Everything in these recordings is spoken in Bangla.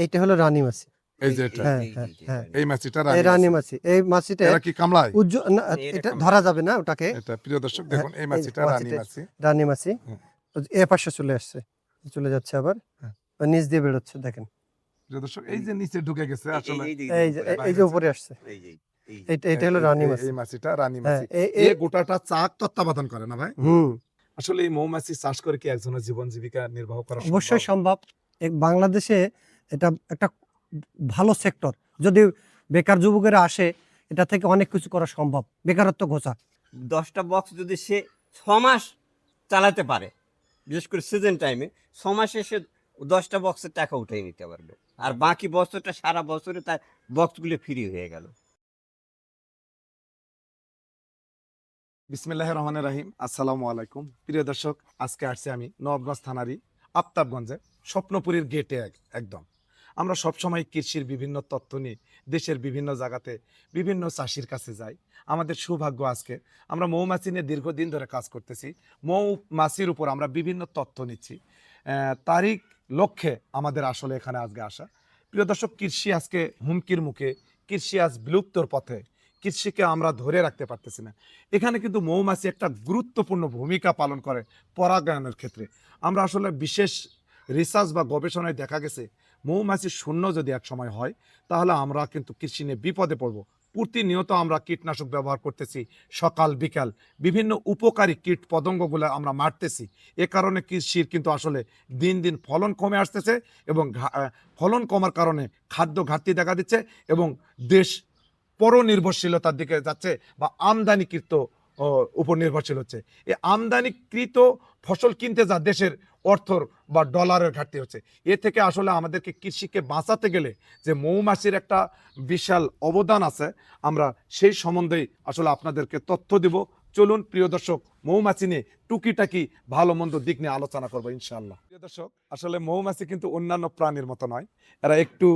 এইটা হলো রানী মাছি। এই যে এটা। হ্যাঁ হ্যাঁ হ্যাঁ। এই মাছিটা এই রানী মাছি। মাছি। এই মাছিটা এরা কি কামলায়? উজ্জ্বল এটা ধরা যাবে না ওটাকে। এটা প্রিয় দর্শক দেখুন এই এই মাছিটা রানী মাছি। রানী মাছি। এ পাশে চলে আসছে চলে যাচ্ছে আবার। হ্যাঁ। নিচ দিয়ে বেরোচ্ছে দেখেন। প্রিয় দর্শক এই যে নিচে ঢুকে গেছে আসলে। এই যে এই- এই যে উপরে আসছে। এইটা এটা হলো রানী মাছি। এই মাছিটা রানী হ্যাঁ মাছি। এই- গোটাটা চাক তত্ত্বাবধান করে না ভাই? হুম। আসলে এই মৌমাছি চাষ করে কি একজনের জীবন জীবিকা নির্বাহ করা অবশ্যই সম্ভব? সম্ভব বাংলাদেশে এটা একটা ভালো সেক্টর যদি বেকার যুবকেরা আসে এটা থেকে অনেক কিছু করা সম্ভব। বেকারত্ব ঘোষা দশটা বক্স যদি সে ছ মাস চালাতে পারে বিশেষ করে সিজন টাইমে ছ মাসে সে দশটা বক্সের টাকা উঠিয়ে নিতে পারবে। আর বাকি বছরটা সারা বছরে তার বক্সগুলো ফ্রি হয়ে গেল। বিসমিল্লাহ রহমান রাহিম। আসসালামু আলাইকুম। প্রিয় দর্শক আজকে আসছি আমি নবগঞ্জ থানারই আফতাবগঞ্জে স্বপ্নপুরীর গেটে এক- একদম। আমরা সবসময় কৃষির বিভিন্ন তথ্য নিয়ে দেশের বিভিন্ন জায়গাতে বিভিন্ন চাষির কাছে যাই। আমাদের সৌভাগ্য আজকে, আমরা মৌমাছি নিয়ে দীর্ঘদিন ধরে কাজ করতেছি। মৌমাছির উপর আমরা বিভিন্ন তথ্য নিচ্ছি। তারই লক্ষ্যে আমাদের আসলে এখানে আজকে আসা। প্রিয় দর্শক, কৃষি আজকে হুমকির মুখে, কৃষি আজ বিলুপ্তর পথে, কৃষিকে আমরা ধরে রাখতে পারতেছি না। এখানে কিন্তু মৌমাছি একটা গুরুত্বপূর্ণ ভূমিকা পালন করে পরাগায়নের ক্ষেত্রে। আমরা আসলে বিশেষ রিসার্চ বা গবেষণায় দেখা গেছে মৌমাছি শূন্য যদি এক সময় হয়, তাহলে আমরা কিন্তু কৃষি নিয়ে বিপদে পড়ব। প্রতিনিয়ত আমরা কীটনাশক ব্যবহার করতেছি, সকাল, বিকাল। বিভিন্ন উপকারী কীট পতঙ্গগুলো আমরা মারতেছি। এ কারণে কৃষির কিন্তু আসলে দিন দিন ফলন কমে আসতেছে এবং ফলন কমার কারণে খাদ্য ঘাটতি দেখা দিচ্ছে এবং দেশ পরনির্ভরশীলতার দিকে যাচ্ছে বা আমদানিকৃত উপর নির্ভরশীল হচ্ছে। এই আমদানিকৃত ফসল কিনতে যা দেশের অর্থর বা ডলারের ঘাটতি হচ্ছে, এ থেকে আসলে আমাদেরকে কৃষিকে বাঁচাতে গেলে যে মৌমাছির একটা বিশাল অবদান আছে, আমরা সেই সম্বন্ধেই আসলে আপনাদেরকে তথ্য দিব। চলুন, প্রিয় দর্শক, মৌমাছি নিয়ে টুকিটাকি ভালো মন্দ দিক নিয়ে আলোচনা করব ইনশাল্লাহ প্রিয় দর্শক, আসলে মৌমাছি কিন্তু অন্যান্য প্রাণীর মতো নয়, এরা একটু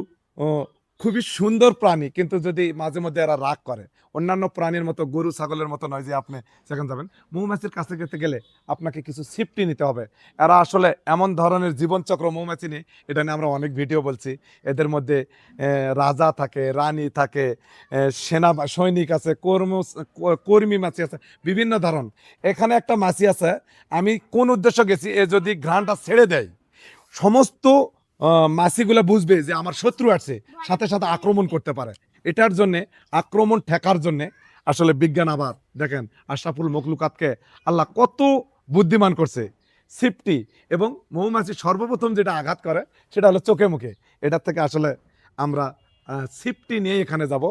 খুবই সুন্দর প্রাণী, কিন্তু যদি মাঝে মধ্যে এরা রাগ করে, অন্যান্য প্রাণীর মতো, গরু, ছাগলের মতো নয় যে আপনি সেখানে যাবেন, মৌমাছির কাছে যেতে গেলে আপনাকে কিছু সেফটি নিতে হবে। এরা আসলে এমন ধরনের জীবনচক্র মৌমাছি নিয়ে এটা নিয়ে আমরা অনেক ভিডিও বলছি। এদের মধ্যে রাজা থাকে, রানী থাকে সেনা, সৈনিক আছে, কর্ম, কর্মী মাছি আছে, বিভিন্ন ধরন। এখানে একটা মাছি আছে, আমি কোন উদ্দেশ্য গেছি, এ যদি ঘ্রাণটা ছেড়ে দেয়, সমস্ত মাছিগুলো বুঝবে যে আমার শত্রু আসছে সাথে সাথে আক্রমণ করতে পারে। এটার জন্যে আক্রমণ ঠেকার জন্যে আসলে বিজ্ঞান আবার দেখেন আশরাফুল মখলুকাতকে আল্লাহ কত বুদ্ধিমান করছে। সিফটি এবং মৌমাছি সর্বপ্রথম যেটা আঘাত করে সেটা হলো চোখে মুখে। এটার থেকে আসলে আমরা সিফটি নিয়ে এখানে যাব।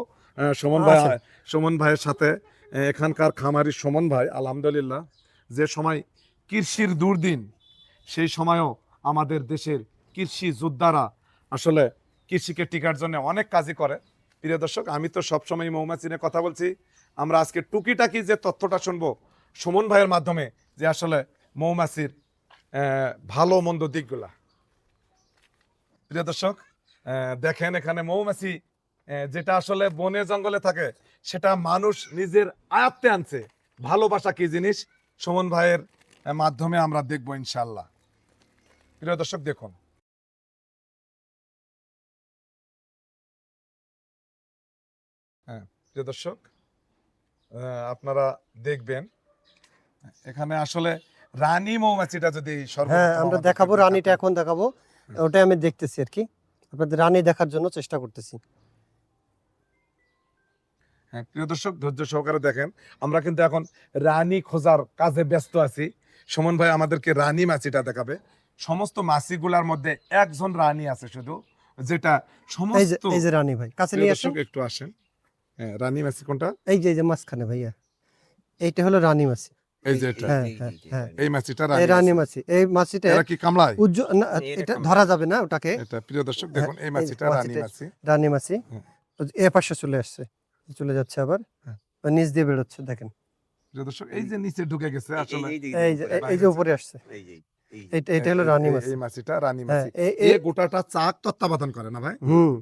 সুমন ভাই আচ্ছা। সুমন ভাইয়ের সাথে এখানকার খামারি সুমন ভাই আলহামদুলিল্লাহ যে সময় কৃষির দুর্দিন সেই সময়ও আমাদের দেশের কৃষি যোদ্ধারা আসলে কৃষিকে টিকার জন্য অনেক কাজই করে। প্রিয় দর্শক, আমি তো সবসময় মৌমাছি নিয়ে কথা বলছি। আমরা আজকে টুকিটাকি যে তথ্যটা শুনব সুমন ভাইয়ের মাধ্যমে যে আসলে মৌমাছির ভালো মন্দ দিকগুলা। প্রিয় দর্শক দেখেন এখানে মৌমাছি যেটা আসলে বনে জঙ্গলে থাকে, সেটা মানুষ নিজের আয়ত্তে আনছে। ভালোবাসা কি জিনিস? সুমন ভাইয়ের মাধ্যমে আমরা দেখব ইনশাল্লাহ প্রিয় দর্শক, দেখুন। প্রিয় দর্শক আপনারা দেখবেন এখানে আসলে রানী মৌমাছিটা যদি হ্যাঁ আমরা দেখাবো রানীটা এখন দেখাবো ওটাই আমি দেখতেছি আর কি। আপনাদের রানী দেখার জন্য চেষ্টা করতেছি। হ্যাঁ প্রিয় দর্শক ধৈর্য সহকারে দেখেন আমরা কিন্তু এখন রানী খোঁজার কাজে ব্যস্ত আছি। সুমন ভাই আমাদেরকে রানী মাছিটা দেখাবে। সমস্ত মাছিগুলার মধ্যে একজন রানী আছে শুধু যেটা সমস্ত এই যে রানী ভাই কাছে নিয়ে আসুন। একটু আসেন। রানী মাছি কোনটা? এই যে এই যে মাঝখানে ভাইয়া। এইটা হলো রানী মাছি এই যে এটা। হ্যাঁ হ্যাঁ হ্যাঁ। এই মাছিটা এই রানী রানী মাছি এই মাছিটা এরা কি কামলায়? উজ্জ্বল না, এটা ধরা যাবে না ওটাকে। এটা প্রিয় দর্শক দেখুন এই এই মাছিটা রানী মাছি রানী মাছি এ পাশে চলে আসছে চলে যাচ্ছে আবার। হ্যাঁ। নিচ দিয়ে বেরোচ্ছে দেখেন। প্রিয় দর্শক এই যে নিচে ঢুকে গেছে আসলে। এই যে এই- এই যে উপরে আসছে। এইটা এটা হলো এই- রানী মাছি এই মাছিটা রানী হ্যাঁ মাছি এই গোটাটা চাক তত্ত্বাবধান করে না ভাই? হুম।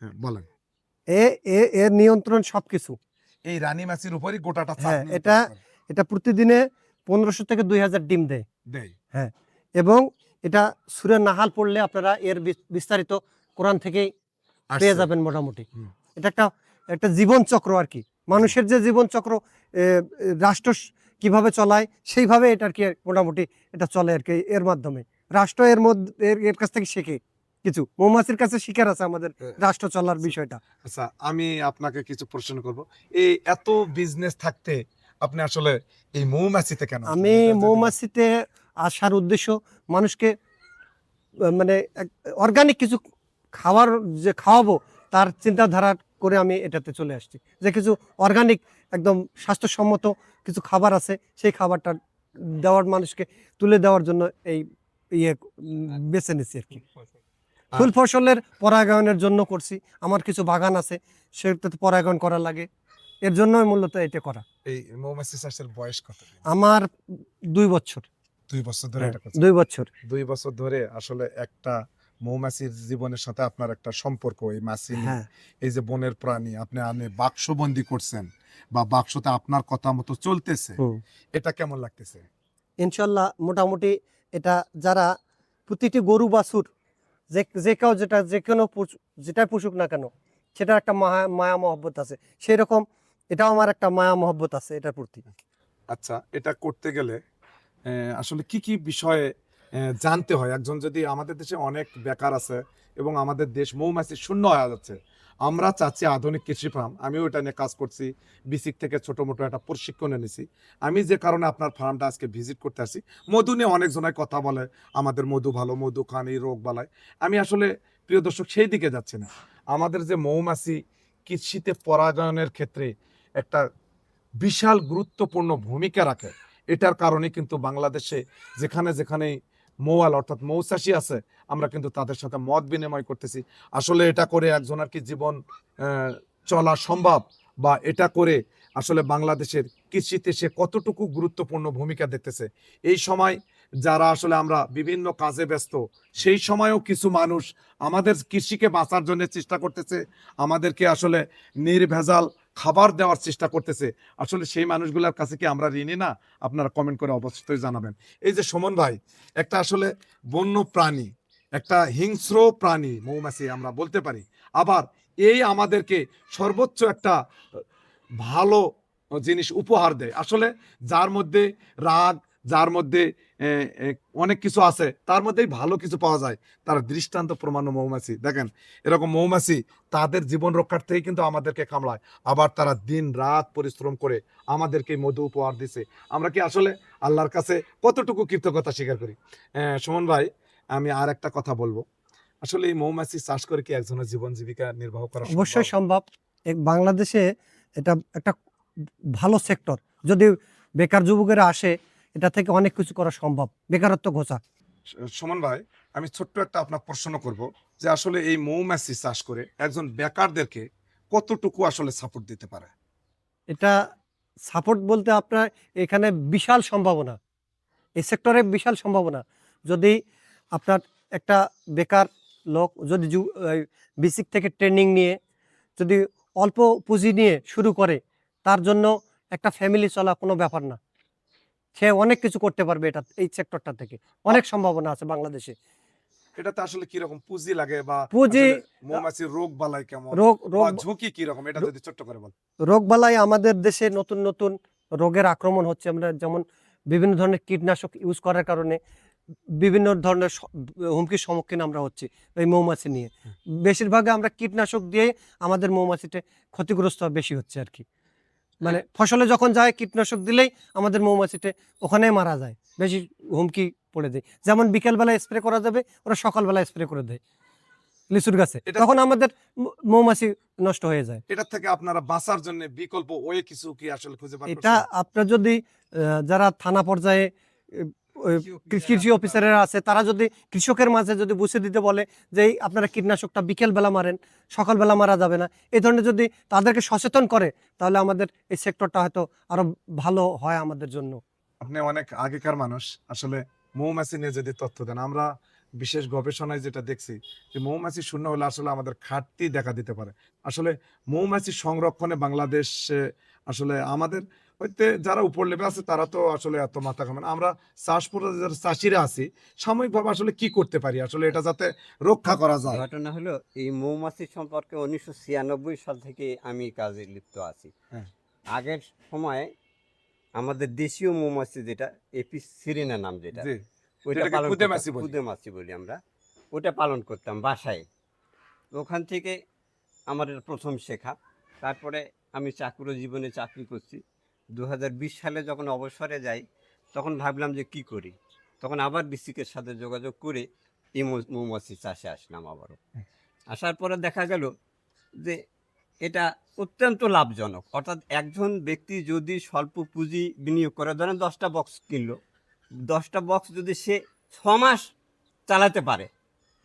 হ্যাঁ বলেন। এ এর নিয়ন্ত্রণ সবকিছু। এই রানী মাছির উপরই গোটাটা হ্যাঁ, এটা- এটা প্রতিদিনে পনেরোশো থেকে দুই হাজার ডিম দেয়। দেয়। এবং এটা সুরের নাহাল পড়লে আপনারা এর বিস্তারিত কোরআন থেকেই। পেয়ে যাবেন মোটামুটি। এটা একটা একটা জীবন চক্র আর কি। মানুষের যে জীবন চক্র রাষ্ট্র কীভাবে চলায় সেইভাবে এটা আর কি মোটামুটি এটা চলে আর কি এর মাধ্যমে। রাষ্ট্র এর মধ্যে এর- এর কাছ থেকে শেখে। কিছু মৌমাছির কাছে শিকার আছে আমাদের হ্যাঁ। রাষ্ট্র চলার বিষয়টা। আচ্ছা আমি আপনাকে কিছু প্রশ্ন করব। এই এত বিজনেস থাকতে আপনি আসলে এই মৌমাছিতে কেন আমি মৌমাছিতে আসার উদ্দেশ্য মানুষকে মানে অর্গানিক কিছু খাবার যে খাওয়াবো তার চিন্তাধারা করে আমি এটাতে চলে আসছি। যে কিছু অর্গানিক একদম স্বাস্থ্যসম্মত কিছু খাবার আছে সেই খাবারটা দেওয়ার মানুষকে তুলে দেওয়ার জন্য এই ইয়ে বেছে নিচ্ছি আর কি। ফুল ফসলের পরাগায়নের জন্য করছি। আমার কিছু বাগান আছে সেটাতে পরাগায়ন করা লাগে। এর জন্যই মূলত এটা করা। এই মৌমাছি চাষের বয়স কত আমার দুই বছর। দুই বছর ধরে হ্যাঁ, দুই বছর। দুই বছর ধরে আসলে একটা মৌমাছির জীবনের সাথে আপনার একটা সম্পর্ক এই মাছি হ্যাঁ। এই যে বনের প্রাণী আপনি আপনি বাক্সবন্দি করছেন বা বাক্সতে আপনার কথা মতো চলতেছে এটা কেমন লাগতেছে? ইনশাল্লাহ মোটামুটি এটা যারা প্রতিটি গরু বাছুর যে যে কেউ যেটা, যে কোনো যেটাই পুষুক না কেন সেটা একটা মায়া মায়া মহব্বত আছে। সেই রকম এটাও আমার একটা মায়া মহব্বত আছে এটার প্রতি। আচ্ছা এটা করতে গেলে আসলে কি কি বিষয়ে জানতে হয়? একজন যদি আমাদের দেশে অনেক বেকার আছে এবং আমাদের দেশ মৌমাছি শূন্য হয়ে যাচ্ছে আমরা চাচ্ছি আধুনিক কৃষি ফার্ম। আমিও এটা নিয়ে কাজ করছি। বিসিক থেকে ছোটো মোটো একটা প্রশিক্ষণ এনেছি আমি যে কারণে আপনার ফার্মটা আজকে ভিজিট করতে আসি মধু নিয়ে অনেকজনের কথা বলে, আমাদের মধু ভালো, মধু খান এই রোগ বালায়। আমি আসলে, প্রিয় দর্শক, সেই দিকে যাচ্ছি না। আমাদের যে মৌমাছি কৃষিতে পরাগায়নের ক্ষেত্রে একটা বিশাল গুরুত্বপূর্ণ ভূমিকা রাখে, এটার কারণে কিন্তু বাংলাদেশে যেখানে যেখানে মৌয়াল অর্থাৎ মৌচাষী আছে, আমরা কিন্তু তাদের সাথে মত বিনিময় করতেছি। আসলে এটা করে একজন আর কি জীবন চলা সম্ভব বা এটা করে আসলে বাংলাদেশের কৃষিতে সে কতটুকু গুরুত্বপূর্ণ ভূমিকা দেখতেছে। এই সময় যারা আসলে আমরা বিভিন্ন কাজে ব্যস্ত, সেই সময়ও কিছু মানুষ আমাদের কৃষিকে বাঁচার জন্য চেষ্টা করতেছে। আমাদেরকে আসলে নির্ভেজাল খাবার দেওয়ার চেষ্টা করতেছে। আসলে সেই মানুষগুলোর কাছে কি আমরা ঋণী না? আপনারা কমেন্ট করে অবশ্যই জানাবেন। এই যে সুমন ভাই, একটা আসলে বন্য প্রাণী, একটা হিংস্র প্রাণী মৌমাছি আমরা বলতে পারি। আবার এই আমাদেরকে সর্বোচ্চ একটা ভালো জিনিস উপহার দেয়। আসলে যার মধ্যে রাগ, যার মধ্যে অনেক কিছু আছে। তার মধ্যেই ভালো কিছু পাওয়া যায়। তার দৃষ্টান্ত প্রমাণ মৌমাছি। দেখেন, এরকম মৌমাছি তাদের জীবন রক্ষার্থেই কিন্তু আমাদেরকে কামড়ায়। আবার তারা দিন রাত পরিশ্রম করে আমাদেরকে মধু উপহার দিছে। আমরা কি আসলে আল্লাহর কাছে কতটুকু কৃতজ্ঞতা স্বীকার করি? সুমন ভাই, আমি আর একটা কথা বলব। আসলে এই মৌমাছি চাষ করে কি একজনের জীবন জীবিকা নির্বাহ করা অবশ্যই সম্ভব। বাংলাদেশে এটা একটা ভালো সেক্টর যদি বেকার যুবকেরা আসে এটা থেকে অনেক কিছু করা সম্ভব। বেকারত্ব ঘোষা। সুমন ভাই আমি ছোট্ট একটা আপনার প্রশ্ন করব যে আসলে এই মৌমাছি চাষ করে একজন বেকারদেরকে কতটুকু আসলে সাপোর্ট দিতে পারে? এটা সাপোর্ট বলতে আপনার এখানে বিশাল সম্ভাবনা। এই সেক্টরে বিশাল সম্ভাবনা। যদি আপনার একটা বেকার লোক যদি বেসিক থেকে ট্রেনিং নিয়ে যদি অল্প পুঁজি নিয়ে শুরু করে তার জন্য একটা ফ্যামিলি চলা কোনো ব্যাপার না। সে অনেক কিছু করতে পারবে এটা এই সেক্টরটা থেকে। অনেক সম্ভাবনা আছে বাংলাদেশে। এটাতে আসলে কি রকম পুঁজি লাগে বা পুঁজি- মৌমাছির রোগ বালাই কেমন? রোগ রোগ ঝুঁকি কি রকম এটা যদি ছোট্ট করে বল। রোগবালাই আমাদের দেশে নতুন নতুন রোগের আক্রমণ হচ্ছে। আমরা যেমন বিভিন্ন ধরনের কীটনাশক ইউজ করার কারণে বিভিন্ন ধরনের হুমকির সম্মুখীন আমরা হচ্ছি এই মৌমাছি নিয়ে। বেশিরভাগ আমরা কীটনাশক দিয়ে আমাদের মৌমাছিতে ক্ষতিগ্রস্ত বেশি হচ্ছে আর কি। মানে ফসলে যখন যায় কীটনাশক দিলেই আমাদের মৌমাছিতে ওখানেই মারা যায়। বেশি হুমকি পড়ে দেয়। যেমন বিকেলবেলা স্প্রে করা যাবে ওরা সকালবেলা স্প্রে করে দেয় লিচুর গাছে। এটা- তখন আমাদের মৌমাছি নষ্ট হয়ে যায়। এটা থেকে আপনারা বাঁচার জন্য বিকল্প ওয়ে কিছু কি আসলে খুঁজে পান এটা আপনার যদি যারা থানা পর্যায়ে কৃষি অফিসারেরা আছে তারা যদি কৃষকের মাঝে যদি বুঝে দিতে বলে যে আপনারা কীটনাশকটা বিকেলবেলা মারেন সকালবেলা মারা যাবে না। এই ধরনের যদি তাদেরকে সচেতন করে তাহলে আমাদের এই সেক্টরটা হয়তো আরও ভালো হয় আমাদের জন্য। আপনি অনেক আগেকার মানুষ। আসলে মৌমাছি নিয়ে যদি তথ্য দেন আমরা বিশেষ গবেষণায় যেটা দেখছি যে মৌমাছি শূন্য হলে আসলে আমাদের ঘাটতি দেখা দিতে পারে। আসলে মৌমাছি সংরক্ষণে বাংলাদেশ আসলে আমাদের হইতে যারা উপর লেভে আছে তারা তো আসলে এত মাথা না। আমরা চাষ যারা চাষিরা আছি সাময়িকভাবে আসলে কি করতে পারি? আসলে এটা যাতে রক্ষা করা যায়। ঘটনা হলো এই মৌমাছি সম্পর্কে উনিশশো ছিয়ানব্বই সাল থেকে আমি কাজে লিপ্ত আছি। হ্যাঁ। আগের সময় আমাদের দেশীয় মৌমাছি যেটা এপি সিরিনা নাম যেটা ওইটা পালন মাছি বলি। আমরা। ওটা পালন করতাম বাসায়। ওখান থেকে আমার প্রথম শেখা। তারপরে আমি চাকুরো জীবনে চাকরি করছি। দু হাজার বিশ সালে যখন অবসরে যাই তখন ভাবলাম যে কি করি? তখন আবার ডিসিকের সাথে যোগাযোগ করে এই মৌমাছি চাষে আসলাম আবারও। আসার পরে দেখা গেল যে এটা অত্যন্ত লাভজনক। অর্থাৎ একজন ব্যক্তি যদি স্বল্প পুঁজি বিনিয়োগ করে ধরেন দশটা বক্স কিনলো দশটা বক্স যদি সে ছ মাস চালাতে পারে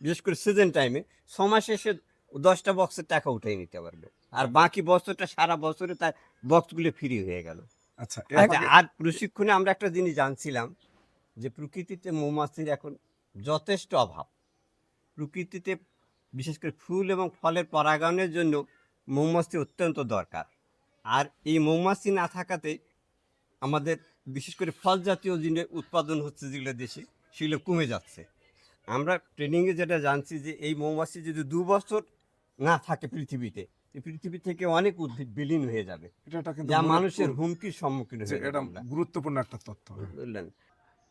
বিশেষ করে সিজন টাইমে ছ মাসে সে দশটা বক্সের টাকা উঠিয়ে নিতে পারবে আর বাকি বছরটা সারা বছরে তার বক্সগুলো ফ্রি হয়ে গেল। আচ্ছা আর প্রশিক্ষণে আমরা একটা জিনিস জানছিলাম যে প্রকৃতিতে মৌমাছির এখন যথেষ্ট অভাব। প্রকৃতিতে বিশেষ করে ফুল এবং ফলের পরাগায়নের জন্য মৌমাছি অত্যন্ত দরকার। আর এই মৌমাছি না থাকাতে আমাদের বিশেষ করে ফল জাতীয় জিনিস উৎপাদন হচ্ছে যেগুলো দেশে সেগুলো কমে যাচ্ছে। আমরা ট্রেনিংয়ে যেটা জানছি যে এই মৌমাছি যদি দু বছর না থাকে পৃথিবীতে পৃথিবী থেকে অনেক উদ্ভিদ বিলীন হয়ে যাবে। যা মানুষের হুমকির সম্মুখীন যে হয়ে এটা গুরুত্বপূর্ণ একটা তথ্য। বুঝলেন?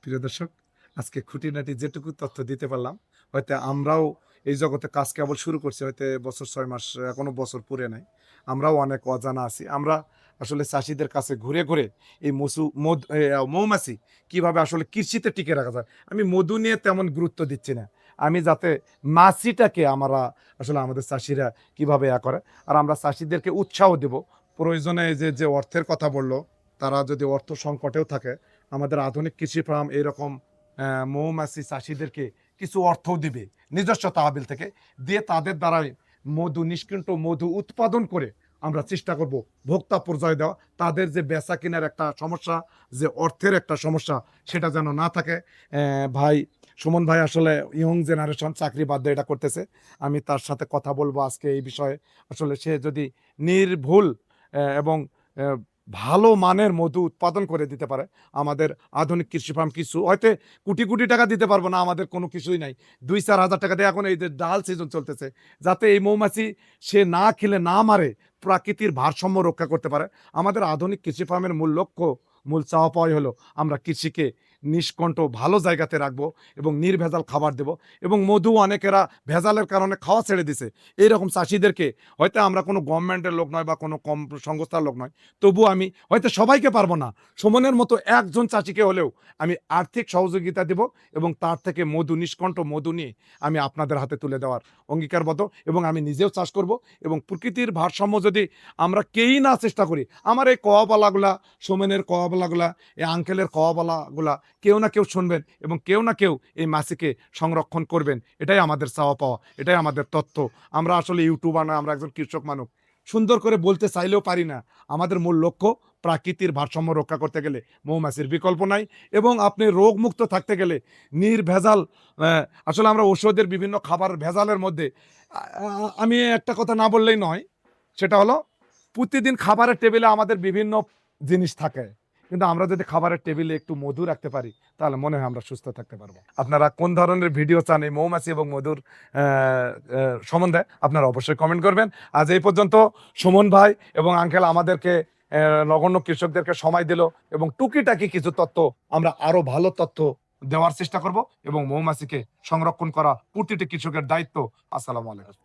প্রিয় দর্শক আজকে খুঁটিনাটি যেটুকু তথ্য দিতে পারলাম হয়তো আমরাও এই জগতে কাজ কেবল শুরু করছি হয়তো বছর ছয় মাস এখনও বছর পুরে নাই। আমরাও অনেক অজানা আছি। আমরা আসলে চাষিদের কাছে ঘুরে ঘুরে এই মসু মধু মৌমাছি কীভাবে আসলে কৃষিতে টিকে রাখা যায় আমি মধু নিয়ে তেমন গুরুত্ব দিচ্ছি না। আমি যাতে মাছিটাকে আমরা আসলে আমাদের চাষিরা কীভাবে ইয়া করে, আর আমরা চাষিদেরকে উৎসাহ দেব। প্রয়োজনে যে যে অর্থের কথা বলল, তারা যদি অর্থ সংকটেও থাকে, আমাদের আধুনিক কৃষি ফার্ম এরকম মৌমাছি চাষিদেরকে কিছু অর্থও দিবে, নিজস্ব তহবিল থেকে, দিয়ে তাদের দ্বারাই মধু নিষ্কৃষ্ট মধু উৎপাদন করে আমরা চেষ্টা করব ভোক্তা পর্যায়ে দেওয়া। তাদের যে বেচা কেনার একটা সমস্যা, যে অর্থের একটা সমস্যা, সেটা যেন না থাকে। ভাই সুমন ভাই আসলে ইয়ং জেনারেশন চাকরি বাদ এটা করতেছে। আমি তার সাথে কথা বলব আজকে এই বিষয়ে। আসলে সে যদি নির্ভুল এবং ভালো মানের মধু উৎপাদন করে দিতে পারে, আমাদের আধুনিক কৃষি ফার্ম কিছু হয়তো কোটি কোটি টাকা দিতে পারব না, আমাদের কোনো কিছুই নাই। দুই চার হাজার টাকা দিয়ে এখন এই যে ডাল সিজন চলতেছে, যাতে এই মৌমাছি সে না খেলে, না মারে, প্রাকৃতির ভারসাম্য রক্ষা করতে পারে। আমাদের আধুনিক কৃষি ফার্মের মূল লক্ষ্য, মূল চাওয়া পাওয়াই হলো আমরা কৃষিকে নিষ্কণ্ঠ, ভালো জায়গাতে রাখব এবং নির্ভেজাল খাবার দেব এবং মধু অনেকেরা ভেজালের কারণে খাওয়া ছেড়ে দিছে। এইরকম চাষিদেরকে হয়তো আমরা কোনো গভর্নমেন্টের লোক নয় বা কোনো কম সংস্থার লোক নয়, তবু আমি হয়তো সবাইকে পারব না। সুমনের মতো একজন চাষিকে হলেও আমি আর্থিক সহযোগিতা দেব এবং তার থেকে মধু নিষ্কণ্ঠ মধু নিয়ে আমি আপনাদের হাতে তুলে দেওয়ার অঙ্গীকারবদ্ধ এবং আমি নিজেও চাষ করব এবং প্রকৃতির ভারসাম্য যদি আমরা কেই না চেষ্টা করি, আমার এই কওয়াপালাগুলা সোমেনের কওয়াপালাগুলা এই আঙ্কেলের কওয়াপালাগুলা কেউ না কেউ শুনবেন এবং কেউ না কেউ এই মাসিকে সংরক্ষণ করবেন। এটাই আমাদের চাওয়া পাওয়া, এটাই আমাদের তত্ত্ব। আমরা আসলে ইউটিউবার না, আমরা একজন কৃষক মানুষ। সুন্দর করে বলতে চাইলেও পারি না। আমাদের মূল লক্ষ্য প্রাকৃতির ভারসাম্য রক্ষা করতে গেলে মৌমাছির বিকল্প নাই এবং আপনি রোগমুক্ত থাকতে গেলে নির্ভেজাল আসলে আমরা ঔষধের বিভিন্ন খাবার ভেজালের মধ্যে আমি একটা কথা না বললেই নয়, সেটা হলো প্রতিদিন খাবারের টেবিলে আমাদের বিভিন্ন জিনিস থাকে। কিন্তু আমরা যদি খাবারের টেবিলে একটু মধু রাখতে পারি, তাহলে মনে হয় আমরা সুস্থ থাকতে পারব। আপনারা কোন ধরনের ভিডিও চান এই মৌমাছি এবং মধুর সম্বন্ধে, আপনারা অবশ্যই কমেন্ট করবেন। আজ এই পর্যন্ত সুমন ভাই এবং আঙ্কেল আমাদেরকে নগণ্য কৃষকদেরকে সময় দিল এবং টুকিটাকি কিছু তথ্য আমরা আরও ভালো তথ্য দেওয়ার চেষ্টা করব এবং মৌমাছিকে সংরক্ষণ করা প্রতিটি কৃষকের দায়িত্ব। আসসালামু আলাইকুম।